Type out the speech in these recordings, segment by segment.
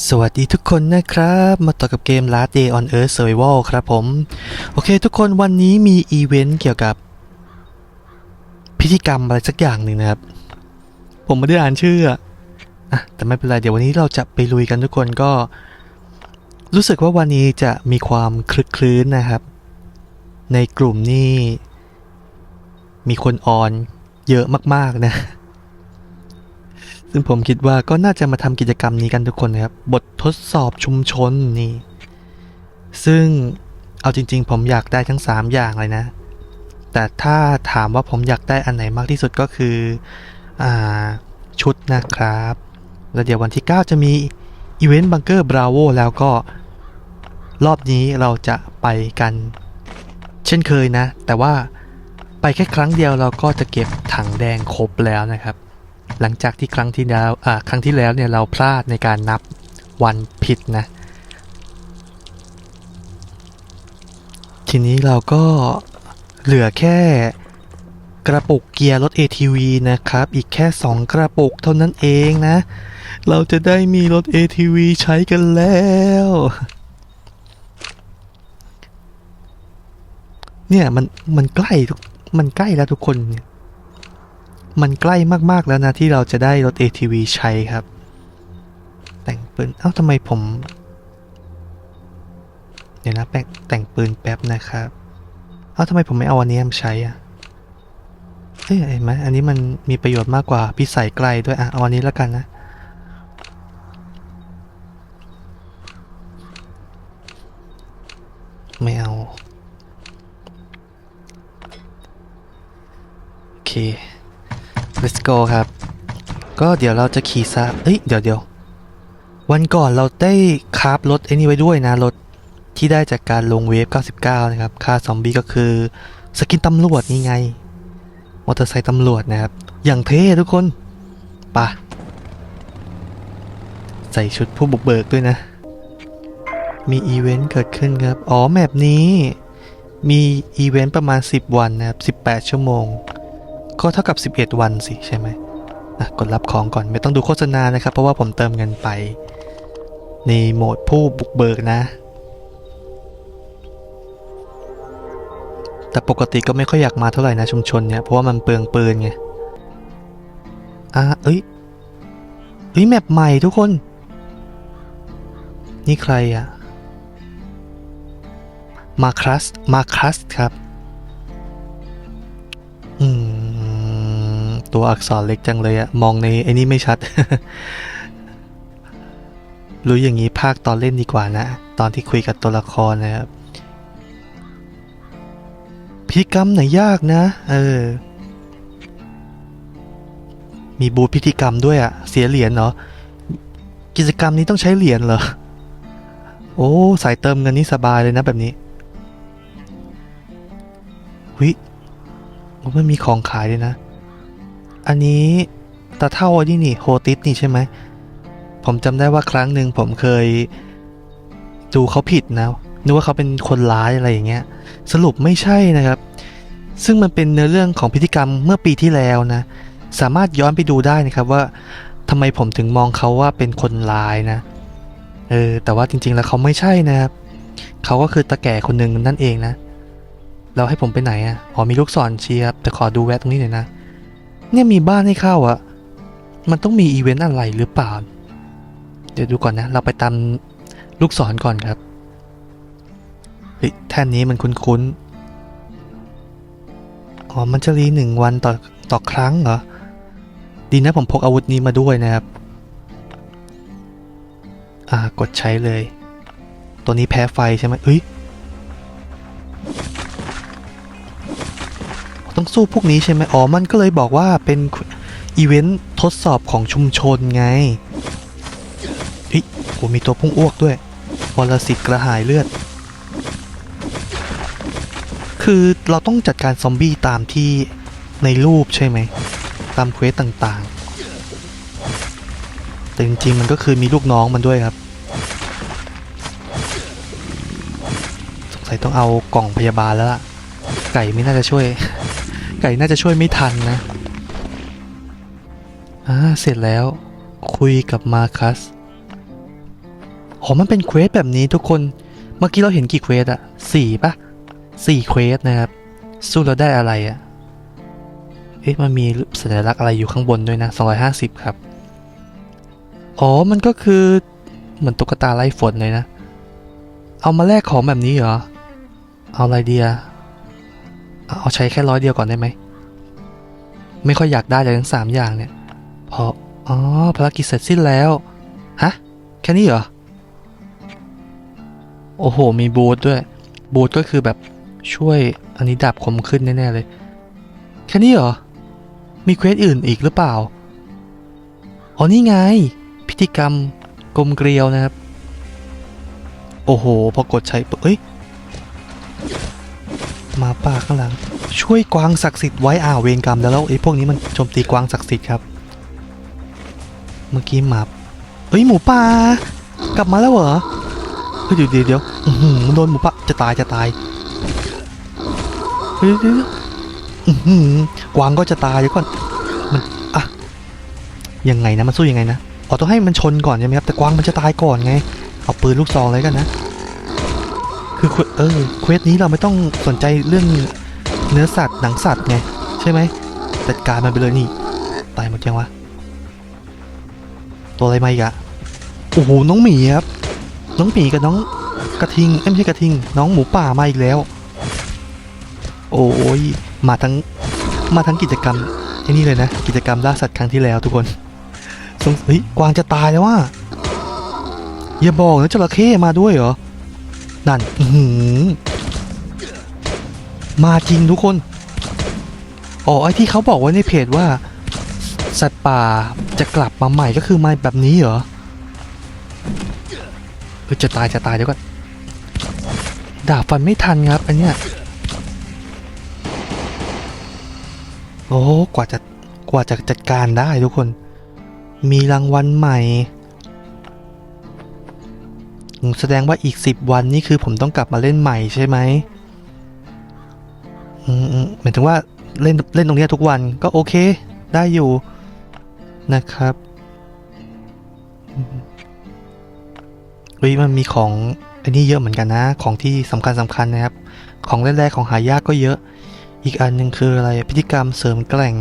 สวัสดีทุกคนนะครับ มาต่อกับเกม Last Day on Earth Survival ครับผม โอเคทุกคนวันนี้มีอีเวนต์เกี่ยวกับ พิธีกรรมอะไรสักอย่างหนึ่งนะครับ ผมไม่ได้อ่านชื่ออะอะแต่ไม่เป็นไร เดี๋ยววันนี้เราจะไปลุยกันทุกคนก็ รู้สึกว่าวันนี้จะมีความคลึกคลื้นนะครับ ในกลุ่มนี่มีคนออนเยอะมากๆนะ ซึ่งผมคิดว่าก็น่าจะมาทำกิจกรรมนี้กันทุกคนนะครับ บททดสอบชุมชนนี่ ซึ่งเอาจริง ๆ ผมอยากได้ทั้ง 3 อย่างเลยนะ แต่ถ้าถามว่าผมอยากได้อันไหนมากที่สุดก็คืออชุดนะครับ แล้วเดี๋ยววันที่ 9 จะมีอีเวนต์บังเกอร์บราโวแล้วก็รอบนี้เราจะไปกันเช่นเคยนะ แต่ว่าไปแค่ครั้งเดียวเราก็จะเก็บถังแดงครบแล้วนะครับ หลังจากที่ครั้งที่แล้วครั้งที่แล้วเนี่ยเราพลาดในการนับวันผิดนะ ทีนี้เราก็เหลือแค่กระปุกเกียร์รถ ATV นะครับ อีกแค่ 2 กระปุกเท่านั้นเองนะ เราจะได้มีรถ ATV ใช้กันแล้ว เนี่ยมันมันใกล้ทุกมันใกล้แล้วทุกคนเนี่ย มันใกล้มากๆแล้วนะที่เราจะได้รถ ATV ใช้ครับ แต่งปืน เอ้าทำไมผม เดี๋ยวนะแปแต่งปืนแป๊บนะครับ เอ้าทำไมผมไม่เอาอันนี้มาใช้อะเอ้ยเห็นไหมอันนี้มันมีประโยชน์มากกว่าพิสัยไกลด้วยอะเอาอันนี้แล้วกันนะไม่เอา โอเค go ครับ ก็เดี๋ยวเราจะขี่ซาเอ้ย เดี๋ยวเดี๋ยววันก่อนเราได้คราฟรถไอ้นี่ไว้ด้วยนะ รถที่ได้จากการลงเวฟ 99 นะครับ ค่าซอมบี้ก็คือ สกินตำรวจนี่ไง มอเตอร์ไซค์ตำรวจนะครับ อย่างเท่ทุกคนปะใส่ชุดผู้บุกเบิกด้วยนะ มีอีเวนต์เกิดขึ้นครับ อ๋อแมปนี้มีอีเวนต์ประมาณ 10 วันนะครับ 18 ชั่วโมง ก็เท่ากับ 11 วันสิใช่ไหมอะกดรับของก่อนไม่ต้องดูโฆษณานะครับ เพราะว่าผมเติมเงินไป ในโหมดผู้บุกเบิกนะ แต่ปกติก็ไม่ค่อยอยากมาเท่าไหร่นะชุมชนเนี่ย เพราะว่ามันเปลืองปืนไงอะเอ้ยเฮ้ยแมปใหม่ทุกคน นี่ใครอะมาครัส มาครัสครับ ตัวอักษรเล็กจังเลยอะมองในไอ้นี่ไม่ชัด รู้อย่างนี้ภาคตอนเล่นดีกว่านะ ตอนที่คุยกับตัวละครนะครับพิธีกรรมไหนยากนะ เออ มีบูธพิธีกรรมด้วยอะเสียเหรียญเนาะกิจกรรมนี้ต้องใช้เหรียญเหรอ โอ้สายเติมเงินนี่สบายเลยนะแบบนี้วิโอ้มันมีของขายด้วยนะ อันนี้ตาเท่าอนนี้นี่โฮติสนี่ใช่ไหม ผมจำได้ว่าครั้งหนึ่งผมเคยดูเขาผิดนะนึกว่าเขาเป็นคนร้ายอะไรอย่างเงี้ย สรุปไม่ใช่นะครับ ซึ่งมันเป็นเนื้อเรื่องของพิธีกรรมเมื่อปีที่แล้วนะ สามารถย้อนไปดูได้นะครับว่าทำไมผมถึงมองเขาว่าเป็นคนร้ายนะ เออ แต่ว่าจริง ๆ แล้วเขาไม่ใช่นะครับ เขาก็คือตาแก่คนหนึ่งนั่นเองนะ เราให้ผมไปไหนอะ อ๋อมีลูกศรเชียร์แต่ขอดูแวะตรงนี้หน่อยนะ เนี่ยมีบ้านให้เข้าอะมันต้องมีอีเวนต์อะไรหรือเปล่า เดี๋ยวดูก่อนนะ เราไปตามลูกศรก่อนครับเฮ้ยแท่นนี้มันคุ้นๆ อ๋อ มันจะรีหนึ่งวันต่อต่อครั้งเหรอ ดีนะผมพกอาวุธนี้มาด้วยนะครับ อ่ากดใช้เลย ตัวนี้แพ้ไฟใช่ไหมเอ้ย ต้องสู้พวกนี้ใช่ไหมอ๋อมันก็เลยบอกว่าเป็นอีเวนต์ทดสอบของชุมชนไงเฮ้ยโหมีตัวพุ่งอ้วกด้วยวรสิตกระหายเลือด คือเราต้องจัดการซอมบี้ตามที่ในรูปใช่ไหม ตามเควสต่างๆ แต่จริงๆ มันก็คือมีลูกน้องมันด้วยครับ สงสัยต้องเอากล่องพยาบาลแล้วล่ะ ไก่ไม่น่าจะช่วย ไก่น่าจะช่วยไม่ทันนะ อ่า เสร็จแล้ว คุยกับมาคัสอ๋อมันเป็นเควสแบบนี้ทุกคน เมื่อกี้เราเห็นกี่เควสอะสี่ปะสี่เควสนะครับ สู้เราได้อะไรอะเอ๊ะ มันมีสัญลักษณ์อะไรอยู่ข้างบนด้วยนะ 250 ครับ อ๋อ มันก็คือ เหมือนตุ๊กตาไล่ฝนเลยนะ เอามาแลกของแบบนี้เหรอ เอาอะไรดีอะ เอาใช้แค่ร้อยเดียวก่อนได้ไหม ไม่ค่อยอยากได้เลยทั้งสามอย่างเนี่ย พอ อ๋อภารกิจเสร็จสิ้นแล้ว ฮะ แค่นี้เหรอ โอ้โห มีบูทด้วย บูทก็คือแบบช่วยอันนี้ดับคมขึ้นแน่ ๆ เลย แค่นี้เหรอ มีเควสอื่นอีกหรือเปล่า อ๋อ นี่ไง พิธีกรรมกลมเกลียวนะครับ โอ้โห พอกดใช้ปุ๊บเอ้ย หมาป่าข้างหลัง ช่วยกวางศักดิ์สิทธิ์ไว้อ่าเวรกรรมแล้วแล้วไอ้พวกนี้มันโจมตีกวางศักดิ์สิทธิ์ครับ เมื่อกี้หมาเอ้ยหมูป่ากลับมาแล้วเหรอเฮ้ยเดี๋ยวเดี๋ยวมันโดนหมูป่าจะตายจะตายเฮ้ยเดี๋ยวกวางก็จะตายเดี๋ยวก่อนมันอะยังไงนะมันสู้ยังไงนะอ๋อต้องให้มันชนก่อนใช่ไหมครับแต่กวางมันจะตายก่อนไงเอาปืนลูกซองเลยกันนะ คือเควเออเควสนี้เราไม่ต้องสนใจเรื่องเนื้อสัตว์หนังสัตว์ไง ใช่ไหมจัดการมันไปเลยนี่ ตายหมดยังวะ ตัวอะไรมาอีกอะโอ้โหน้องหมีครับ น้องหมีกับน้องกระทิงเอ้ยไม่ใช่กระทิง น้องหมูป่ามาอีกแล้ว โอ้ยมาทั้งมาทั้งกิจกรรมไอ้นี่เลยนะ กิจกรรมล่าสัตว์ครั้งที่แล้วทุกคนสงเฮ้ยกวางจะตายแล้วว่าอย่าบอกนะจระเข้มาด้วยเหรอ นั่นหือมาจริงทุกคน อ๋อ ไอที่เขาบอกไว้ในเพจว่า สัตว์ป่าจะกลับมาใหม่ก็คือมาแบบนี้เหรอเออจะตายจะตายเดี๋ยวก่อนดาบฟันไม่ทันครับ อันเนี้ย โอ้กว่าจะกว่าจะจัดการได้ทุกคน มีรางวัลใหม่ แสดงว่าอีกสิบวันนี่คือผมต้องกลับมาเล่นใหม่ใช่ไหมอืมอืมหมายถึงว่าเล่นเล่นตรงนี้ทุกวันก็โอเคได้อยู่นะครับอืมเฮ้ยมันมีของอันนี้เยอะเหมือนกันนะ ของที่สำคัญสำคัญนะครับ ของแรกๆของหายากก็เยอะ อีกอันหนึ่งคืออะไรพิธีกรรมเสริมแกร่ง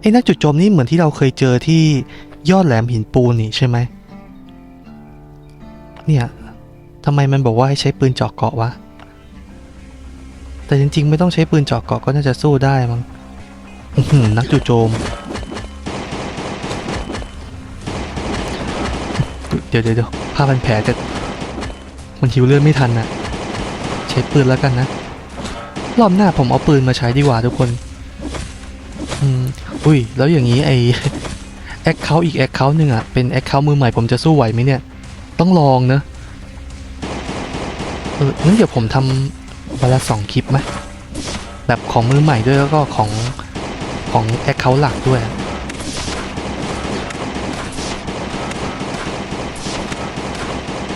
ไอ้นักจุดโจมนี่เหมือนที่เราเคยเจอที่ยอดแหลมหินปูนนี่ใช่ไหม เนี่ยทำไมมันบอกว่าให้ใช้ปืนเจาะเกาะวะ แต่จริงๆ ไม่ต้องใช้ปืนเจาะเกาะก็น่าจะสู้ได้มั้งนักจู่โจมเดี๋ยวเดี๋ยวเดี๋ยวผ้าพันแผลจะมันหิวเลือดไม่ทันนะใช้ปืนแล้วกันนะ รอบหน้าผมเอาปืนมาใช้ดีกว่าทุกคน อืมอุ้ย แล้วอย่างนี้ไอแอคเคาท์อีกแอคเคาท์หนึ่งอะ เป็นแอคเคาท์มือใหม่ผมจะสู้ไหวไหมเนี่ย ต้องลองนะเอองั้นเดี๋ยวผมทำวันละสองคลิปไหมแบบของมือใหม่ด้วยแล้วก็ของของแอคเคาท์หลักด้วย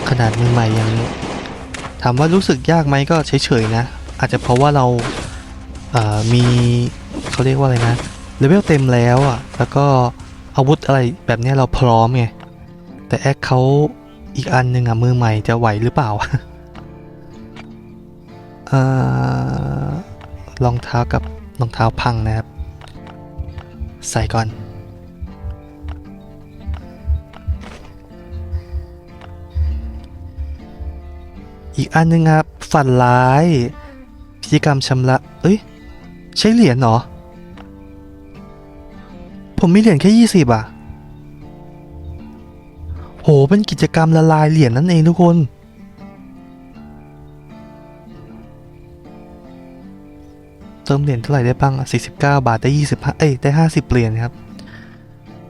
ขนาดมือใหม่ยังถามว่ารู้สึกยากไหมก็เฉยๆนะ อาจจะเพราะว่าเราเอ่อมีเขาเรียกว่าอะไรนะเลเวลเต็มแล้วอะ แล้วก็อาวุธอะไรแบบนี้เราพร้อมไง แต่แอคเขา อีกอันหนึ่งอะมือใหม่จะไหวหรือเปล่าเอ่อรองเท้ากับรองเท้าพังนะครับ ใส่ก่อน อีกอันหนึงครับ ฝันร้ายพิธีกรรมชำระ เอ้ย ใช้เหรียญเหรอ ผมมีเหรียญแค่ยี่สิบอะ หเป็นกิจกรรมละลายเหรียญนั่นเองทุกคน เติมเหรียญเท่าไหร่ได้บ้างอะ49 บาทได้25เอ้ยได้ 50เหรียญครับ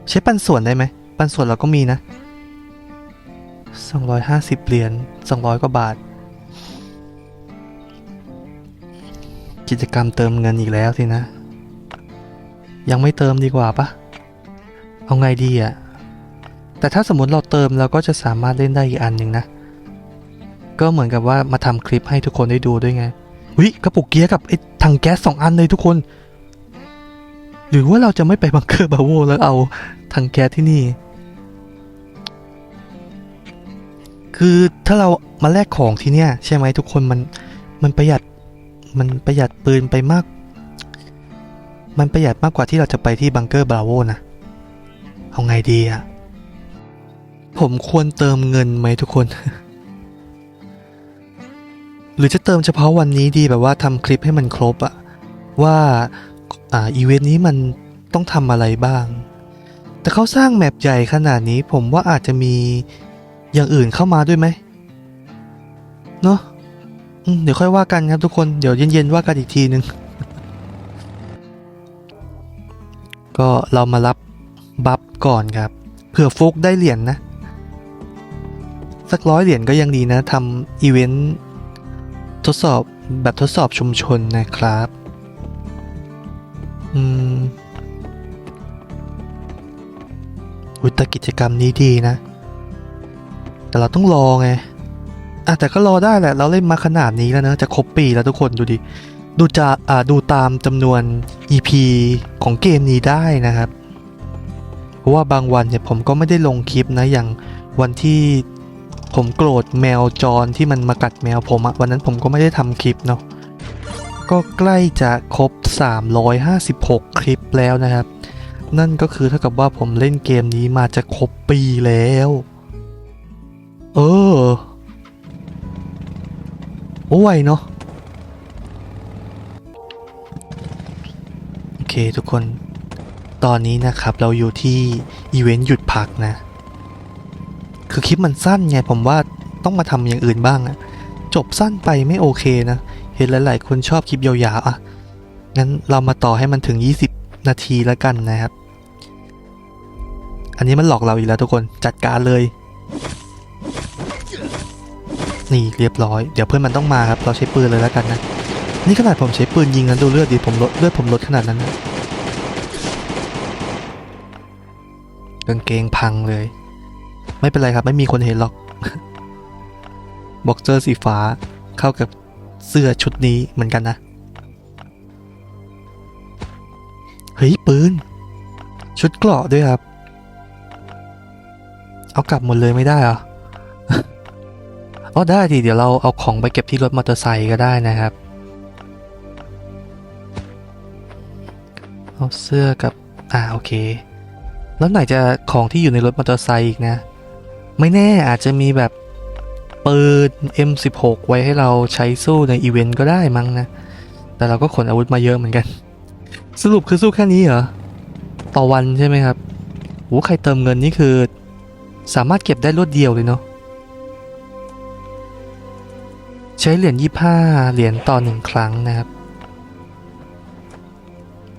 ใช้ปันส่วนได้ไหม ปันส่วนเราก็มีนะ 250เหรียญ200 กว่าบาท กิจกรรมเติมเงินอีกแล้วสินะ ยังไม่เติมดีกว่าปะเอาไงดีอะ แต่ถ้าสมมติเราเติมเราก็จะสามารถเล่นได้อีกอันหนึ่งนะ ก็เหมือนกับว่ามาทำคลิปให้ทุกคนได้ดูด้วยไงวิกระปุกเกียร์กับไอ้ถังแก๊สสองอันเลยทุกคน หรือว่าเราจะไม่ไปบังเกอร์บาโวแล้วเอาถังแก๊สที่นี่คคือถ้าเรามาแลกของที่เนี่ย ใช่ไหมทุกคนมันมันประหยัดมันประหยัดปืนไปมาก มันประหยัดมากกว่าที่เราจะไปที่บังเกอร์บราโวนะ เอาไงดีอะ ผมควรเติมเงินไหมทุกคน หรือจะเติมเฉพาะวันนี้ดีแบบว่าทำคลิปให้มันครบอะว่าอ่าอีเวนต์นี้มันต้องทำอะไรบ้าง แต่เขาสร้างแมปใหญ่ขนาดนี้ผมว่าอาจจะมีอย่างอื่นเข้ามาด้วยไหมเนาะเดี๋ยวค่อยว่ากันครับทุกคนเดี๋ยวเย็นๆว่ากันอีกทีนึง ก็เรามารับบัฟก่อนครับเผื่อฟุกได้เหรียญนะ สักร้อยเหรียญก็ยังดีนะทำอีเวนต์ทดสอบแบบทดสอบชุมชนนะครับ อืมอุตกิจกรรมนี้ดีนะ แต่เราต้องรอไงอะแต่ก็รอได้แหละ เราเล่นมาขนาดนี้แล้วนะ จะครบปีแล้วทุกคนดูดิ ดูจะอ่าดูตามจำนวน EP ของเกมนี้ได้นะครับ เพราะว่าบางวันเนี่ยผมก็ไม่ได้ลงคลิปนะ อย่างวันที่ ผมโกรธแมวจรที่มันมากัดแมวผมอะวันนั้นผมก็ไม่ได้ทำคลิปเนาะก็ใกล้จะครบ 356 คลิปแล้วนะครับ นั่นก็คือเท่ากับว่าผมเล่นเกมนี้มาจะครบปีแล้ว เออ โอ้ยเนาะโอเคทุกคน ตอนนี้นะครับเราอยู่ที่อีเวนต์หยุดพักนะ คือคลิปมันสั้นไงผมว่าต้องมาทำอย่างอื่นบ้างอะจบสั้นไปไม่โอเคนะ เห็นหลาย ๆ คนชอบคลิปยาวๆอะงั้นเรามาต่อให้มันถึง 20 นาทีแล้วกันนะครับ อันนี้มันหลอกเราอีกแล้วทุกคนจัดการเลย นี่เรียบร้อย เดี๋ยวเพื่อนมันต้องมาครับ เราใช้ปืนเลยแล้วกันนะ นี่ขนาดผมใช้ปืนยิงนะดูเลือดดิผมลดเลือดผมลดขนาดนั้นนะกางเกงพังเลย ไม่เป็นไรครับ ไม่มีคนเห็นหรอก บ็อกเซอร์สีฟ้าเข้ากับเสื้อชุดนี้เหมือนกันนะ เฮ้ย ปืน ชุดเกราะด้วยครับ เอากลับหมดเลยไม่ได้เหรออ๋อได้ดิเดี๋ยวเราเอาของไปเก็บที่รถมอเตอร์ไซค์ก็ได้นะครับ เอาเสื้อกับ อ่าโอเค แล้วไหนจะของที่อยู่ในรถมอเตอร์ไซค์อีกนะ ไม่แน่อาจจะมีแบบปืน M16 ไว้ให้เราใช้สู้ในอีเวนต์ก็ได้มั้งนะ แต่เราก็ขนอาวุธมาเยอะเหมือนกัน สรุปคือสู้แค่นี้เหรอ ต่อวันใช่ไหมครับโหใครเติมเงินนี่คือ สามารถเก็บได้รวดเดียวเลยเนาะ ใช้เหรียญ25เหรียญต่อหนึ่งครั้งนะครับ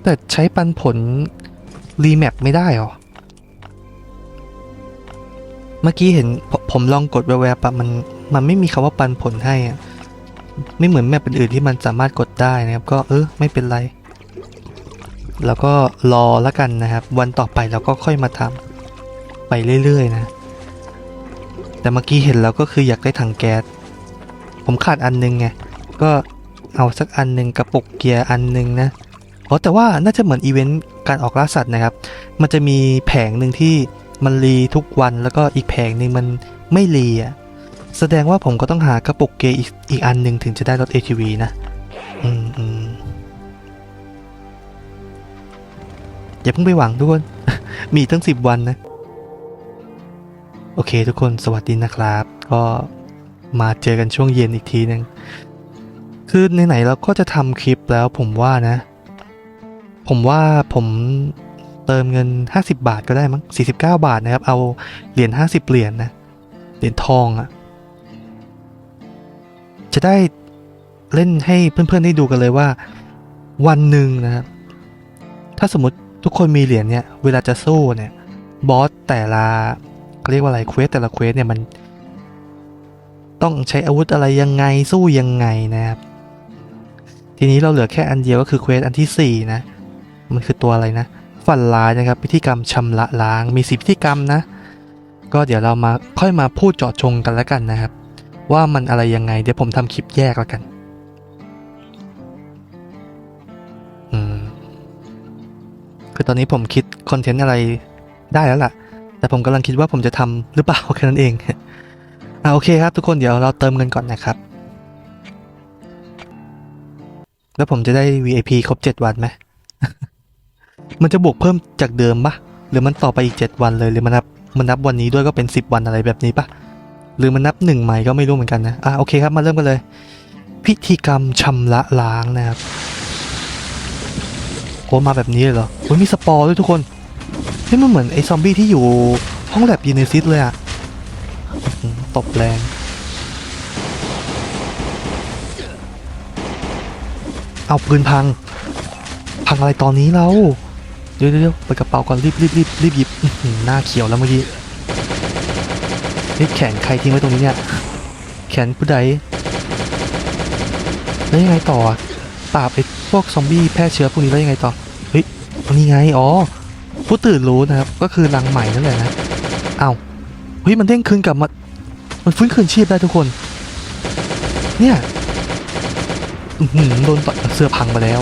แต่ใช้ปันผล รีแมปไม่ได้หรอ เมื่อกี้เห็นผผมลองกดแวบๆปะมันมันไม่มีคำว่าปันผลให้อะไม่เหมือนแมปอื่นๆที่มันสามารถกดได้นะครับ ก็เออไม่เป็นไร แล้วก็รอแล้วกันนะครับ วันต่อไปเราก็ค่อยมาทำไปเรื่อยๆนะ แต่เมื่อกี้เห็นแล้วก็คืออยากได้ถังแก๊สผมขาดอันนึงไงก็เอาสักอันหนึ่งกระปุกเกียร์อันหนึ่งนะอ๋อแต่ว่าน่าจะเหมือนอีเวนต์การออกล่าสัตว์นะครับ มันจะมีแผงหนึ่งที่ มันรีทุกวันแล้วก็อีกแผงหนึ่งมันไม่รีอะแสดงว่าผมก็ต้องหากระปุกเกย์อีกอีกอันหนึ่งถึงจะได้รถ ATV นะ อืมอืมอย่าเพิ่งไปหวังทุกคน มีตั้งสิบวันนะ โอเคทุกคนสวัสดีนะครับ ก็มาเจอกันช่วงเย็นอีกทีหนึง คือไหนเราก็จะทำคลิปแล้วผมว่านะ ผมว่าผม เติมเงิน 50 บาทก็ได้มั้ง49 บาทนะครับ เอาเหรียญ50 เหรียญนะ เหรียญทองอะ่ะ จะได้เล่นให้เพื่อนๆได้ดูกันเลยว่า วันหนึ่งนะครับ ถ้าสมมติทุกคนมีเหรียญเนี่ย เวลาจะสู้เนี่ย บอสแต่ละเขาเรียกว่าอะไรเควสแต่ละเควสเนี่ยมัน ต้องใช้อาวุธอะไรยังไงสู้ยังไงนะครับ ทีนี้เราเหลือแค่อันเดียวก็คือเควสอันที่ 4 นะ มันคือตัวอะไรนะ ฝันร้ายนะครับ พิธีกรรมชำระล้างมีสีพิธีกรรมนะ ก็เดี๋ยวเรามาค่อยมาพูดเจาะจงกันแล้วกันนะครับ ว่ามันอะไรยังไง เดี๋ยวผมทำคลิปแยกแล้วกันอืมคือตอนนี้ผมคิดคอนเทนต์อะไรได้แล้วล่ะ แต่ผมกำลังคิดว่าผมจะทำหรือเปล่าแค่นั้นเองอ่าโอเคครับทุกคนเดี๋ยวเราเติมเงินก่อนนะครับ แล้วผมจะได้ VIP ครบ 7 วันไหม มันจะบวกเพิ่มจากเดิมปะหรือมันต่อไปอีก 7 วันเลยหรือมันนับมันนับวันนี้ด้วยก็เป็น 10 วันอะไรแบบนี้ปะหรือมันนับหนึ่งใหม่ก็ไม่รู้เหมือนกันนะอะโอเคครับมาเริ่มกันเลย พิธีกรรมชำระล้างนะครับโหมาแบบนี้เลยเหรอโอ้ยมีสปอร์ด้วยทุกคนเฮ้ยมันเหมือนไอ้ซอมบี้ที่อยู่ห้องแลบยูเนซิสเลยอะตบแรงเอาปืนพัง พังอะไรตอนนี้เรา ดี๋ยวเดี๋ยวเดี๋ยวเปิดกระเป๋าก่อนรีบรีบรีบรีบหยิบหน้าเขียวแล้วเมื่อกี้นี่แขนใครทิ้งไว้ตรงนี้เนี่ย แขนผู้ใดแล้วยังไงต่อปราบไอ้พวกซอมบี้แพร่เชื้อพวกนี้แล้วยังไงต่อเฮ้ยตรงนี้ไงอ๋อผู้ตื่นรู้นะครับ ก็คือรังใหม่นั่นแหละนะเอ้าเฮ้ยมันเด้งคืนกลับมามันฟื้นคืนชีพได้ทุกคน เนี่ยอืโดนต่อเสื้อพังมาแล้ว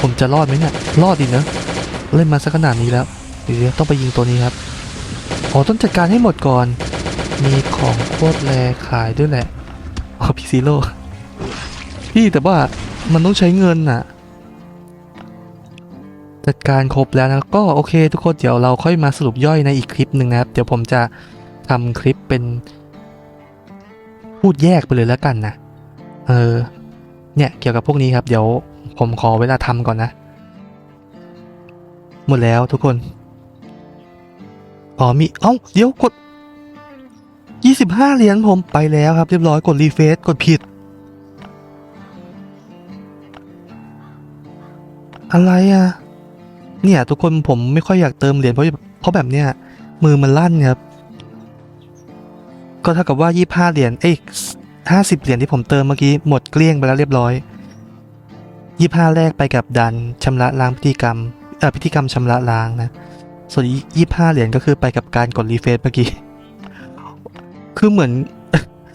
ผมจะรอดไหมเนี่ยรอดดีเนอะ เล่นมาสักขนาดนี้แล้วเดี๋ยวต้องไปยิงตัวนี้ครับอ๋อต้องจัดการให้หมดก่อน มีของโคตรแรขายด้วยแหละอ๋อพี่ซีโร่พี่แต่ว่ามันต้องใช้เงินน่ะ จัดการครบแล้วนะก็โอเคทุกคนเดี๋ยวเราค่อยมาสรุปย่อยในอีกคลิปหนึ่งนะครับ เดี๋ยวผมจะทำคลิปเป็น พูดแยกไปเลยแล้วกันนะ เออ เนี่ยเกี่ยวกับพวกนี้ครับ เดี๋ยวผมขอเวลาทำก่อนนะ หมดแล้วทุกคนอ๋อมีเอ้าเดี๋ยวกด 25 เหรียญผมไปแล้วครับ เรียบร้อยกดรีเฟซกดผิด อะไรอะ เนี่ยทุกคนผมไม่ค่อยอยากเติมเหรียญเพราะเพราะแบบเนี้ยมือมันลั่นครับ ก็เท่ากับว่า 25 เหรียญเอ้ย50 เหรียญที่ผมเติมเมื่อกี้หมดเกลี้ยงไปแล้วเรียบร้อย 25 แรกไปกับดันชำระล้างพิธีกรรม พิธีกรรมชำระล้างนะ ส่วนยี่ห้าเหรียญก็คือไปกับการกดรีเฟซเมื่อกี้ คือเหมือน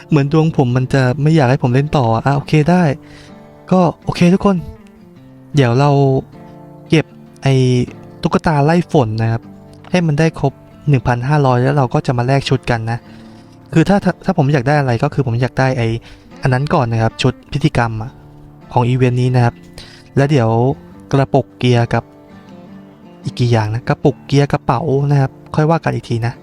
เหมือนดวงผมมันจะไม่อยากให้ผมเล่นต่ออะโอเคได้ ก็โอเคทุกคน เดี๋ยวเราเก็บไอ้ตุ๊กตาไล่ฝนนะครับ ให้มันได้ครบ 1,500 แล้วเราก็จะมาแลกชุดกันนะ คือถ้าถ้าถ้าผมอยากได้อะไรก็คือผมอยากได้ไอ้อันนั้นก่อนนะครับ ชุดพิธีกรรมของอีเวนต์นี้นะครับ แล้วเดี๋ยวกระปุกเกียร์กับ อีกกี่อย่างนะกระปุกเกียร์กระเป๋านะครับ ค่อยว่ากันอีกทีนะ